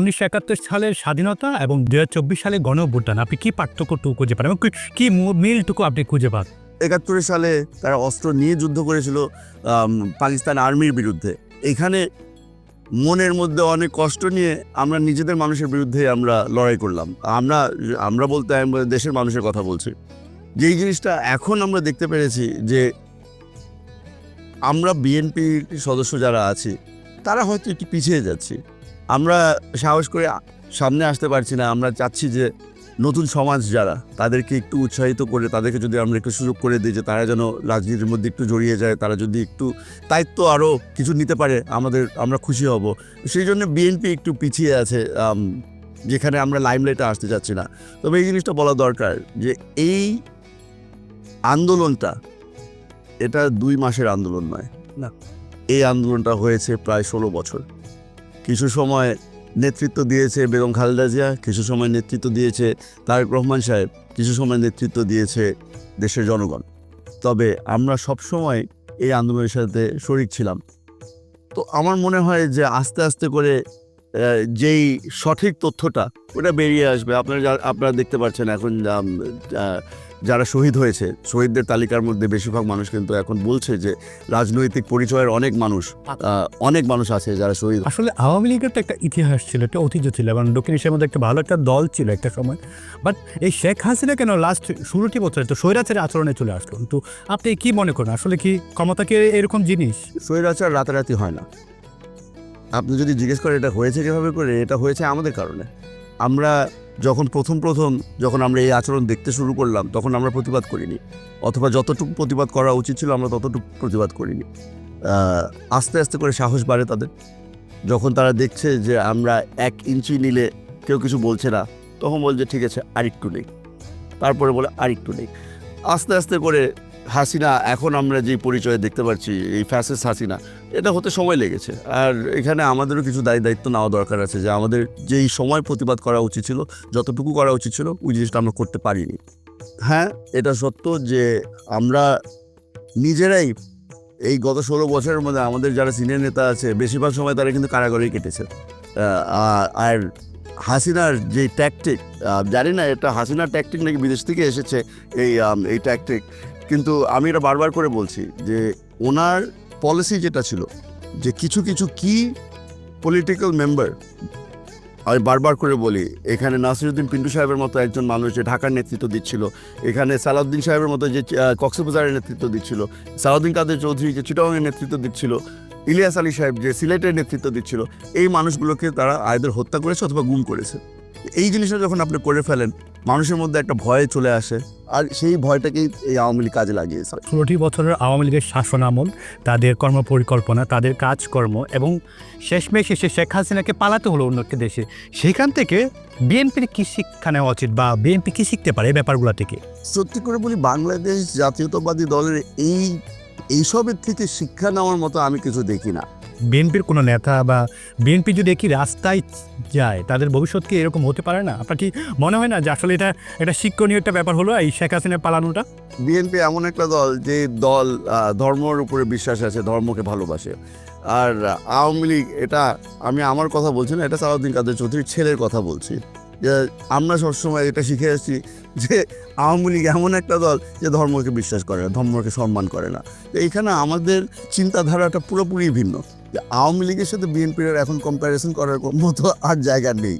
উনিশশো একাত্তর সালের স্বাধীনতা এবং দু হাজার চব্বিশ সালে গণ অভ্যুত্থান আপনি কি পার্থক্যটুকু খুঁজে পান এবং কি- মিলটুকু আপনি খুঁজে পান? একাত্তর সালে তারা অস্ত্র নিয়ে যুদ্ধ করেছিল পাকিস্তান আর্মির বিরুদ্ধে। এখানে মনের মধ্যে অনেক কষ্ট নিয়ে আমরা নিজেদের মানুষের বিরুদ্ধে আমরা লড়াই করলাম। আমরা আমরা বলতে দেশের মানুষের কথা বলছি। যেই জিনিসটা এখন আমরা দেখতে পেরেছি যে আমরা বিএনপির সদস্য যারা আছি তারা হয়তো একটু পিছিয়ে যাচ্ছি। আমরা সাহস করে সামনে আসতে পারছি না। আমরা চাচ্ছি যে নতুন সমাজ যারা, তাদেরকে একটু উৎসাহিত করে, তাদেরকে যদি আমরা একটু সুযোগ করে দিই যে তারা যেন রাজনীতির মধ্যে একটু জড়িয়ে যায়, তারা যদি একটু দায়িত্ব আরও কিছু নিতে পারে, আমাদের, আমরা খুশি হব। সেই জন্য বিএনপি একটু পিছিয়ে আছে যেখানে আমরা লাইমলাইটে আসতে চাচ্ছি না। তবে এই জিনিসটা বলা দরকার যে এই আন্দোলনটা, এটা দুই মাসের আন্দোলন নয়। না। এই আন্দোলনটা হয়েছে প্রায় ষোলো বছর। কিছু সময় নেতৃত্ব দিয়েছে বেগম খালেদা জিয়া, কিছু সময় নেতৃত্ব দিয়েছে তারেক রহমান সাহেব, কিছু সময় নেতৃত্ব দিয়েছে দেশের জনগণ। তবে আমরা সব সময় এই আন্দোলনের সাথে শরিক ছিলাম। তো আমার মনে হয় যে আস্তে আস্তে করে যেই সঠিক তথ্যটা ওটা বেরিয়ে আসবে। আপনারা যা- আপনারা দেখতে পাচ্ছেন এখন যারা শহীদ হয়েছে শহীদদের তালিকার মধ্যে বেশিরভাগ মানুষ কিন্তু এখন বলছে যে রাজনৈতিক পরিচয়ের অনেক মানুষ অনেক মানুষ আছে যারা শহীদ আসলে আওয়ামী লীগের তো একটা ইতিহাস ছিল একটা ঐতিহ্য ছিল এবং দক্ষিণ এশিয়ার মধ্যে একটা ভালো একটা দল ছিল একটা সময়। বাট এই শেখ হাসিনা কেন লাস্ট ষোলোটি বছরে তো স্বৈরাচারের আচরণে চলে আসলো। তো আপনি কি মনে করেন? আসলে কি ক্ষমতা কি এরকম জিনিস? স্বৈরাচার রাতারাতি হয় না। আপনি যদি জিজ্ঞেস করেন এটা হয়েছে কীভাবে করে, এটা হয়েছে আমাদের কারণে। আমরা যখন প্রথম প্রথম যখন আমরা এই আচরণ দেখতে শুরু করলাম, তখন আমরা প্রতিবাদ করিনি। অথবা যতটুকু প্রতিবাদ করা উচিত ছিল, আমরা ততটুকু প্রতিবাদ করিনি। আস্তে আস্তে করে সাহস বাড়ে তাদের। যখন তারা দেখছে যে আমরা এক ইঞ্চি নিলে কেউ কিছু বলছে না, তখন বলছে ঠিক আছে, আরেকটু নেই। তারপরে বলে, আরেকটু নেই। আস্তে আস্তে করে হাসিনা, এখন আমরা যে পরিচয় দেখতে পাচ্ছি, এই ফ্যাসেস হাসিনা, এটা হতে সময় লেগেছে। আর এখানে আমাদেরও কিছু দায়ী দায়িত্ব নেওয়া দরকার আছে যে আমাদের যেই সময় প্রতিবাদ করা উচিত ছিল, যতটুকু করা উচিত ছিল, ওই জিনিসটা আমরা করতে পারিনি। হ্যাঁ এটা সত্য যে আমরা নিজেরাই এই গত ষোলো বছরের মধ্যে আমাদের যারা সিনিয়র নেতা আছে, বেশিরভাগ সময় তারা কিন্তু কারাগারেই কেটেছে। আর- হাসিনার যে ট্যাকটিক জানি না এটা হাসিনার ট্যাকটিক নাকি বিদেশ থেকে এসেছে, এই এই ট্যাকটিক কিন্তু আমি এটা বারবার করে বলছি যে ওনার পলিসি যেটা ছিল, যে কিছু কিছু কি পলিটিক্যাল মেম্বার আমি বারবার করে বলি, এখানে নাসিরুদ্দিন পিন্টু সাহেবের মতো একজন মানুষ যে ঢাকার নেতৃত্ব দিচ্ছিল, এখানে সালাউদ্দিন সাহেবের মতো যে কক্সবাজারের নেতৃত্ব দিচ্ছিল, সালাউদ্দিন কাদের চৌধুরী যে চিটাগাংয়ের নেতৃত্ব দিচ্ছিল, ইলিয়াস আলী সাহেব যে সিলেটের নেতৃত্ব দিচ্ছিল, এই মানুষগুলোকে তারা আয়দের হত্যা করেছে অথবা গুম করেছে। এই জিনিসটা যখন আপনি করে ফেলেন মানুষের মধ্যে একটা ভয় চলে আসে। আর সেই ভয়টাকেই এই আওয়ামী লীগ কাজে লাগিয়েছে। ষোলোটি বছরের আওয়ামী লীগের শাসন আমল তাদের কর্ম পরিকল্পনা তাদের কাজকর্ম এবং শেষমেশ এসে শেখ হাসিনাকে পালাতে হলো অন্য একটা দেশে। সেখান থেকে বিএনপির কী শিক্ষা নেওয়া উচিত বা বিএনপি কী শিখতে পারে এই ব্যাপারগুলো থেকে? সত্যি করে বলি বাংলাদেশ জাতীয়তাবাদী দলের এই এইসবের থেকে শিক্ষা নেওয়ার মতো আমি কিছু দেখি না। বিএনপির কোনো নেতা বা বিএনপি যদি একই রাস্তায় যায়, তাদের ভবিষ্যৎ কি এরকম হতে পারে না? আপনার কি মনে হয় না যে আসলে এটা এটা শিক্ষণীয় একটা ব্যাপার হলো এই শেখ হাসিনা পালানোটা? বিএনপি এমন একটা দল যে দল ধর্মের উপরে বিশ্বাস আছে, ধর্মকে ভালোবাসে। আর আওয়ামী লীগ, এটা আমি আমার কথা বলছি না, এটা সালাউদ্দিন কাদের চৌধুরীর ছেলের কথা বলছি। যে আমরা সবসময় এটা শিখে আসছি যে আওয়ামী লীগ এমন একটা দল যে ধর্মকে বিশ্বাস করে না, ধর্মকে সম্মান করে না। তো এইখানে আমাদের চিন্তাধারাটা পুরোপুরি ভিন্ন। আওয়ামী লীগের সাথে বিএনপির এখন কম্প্যারিজন করার মতো আর জায়গা নেই।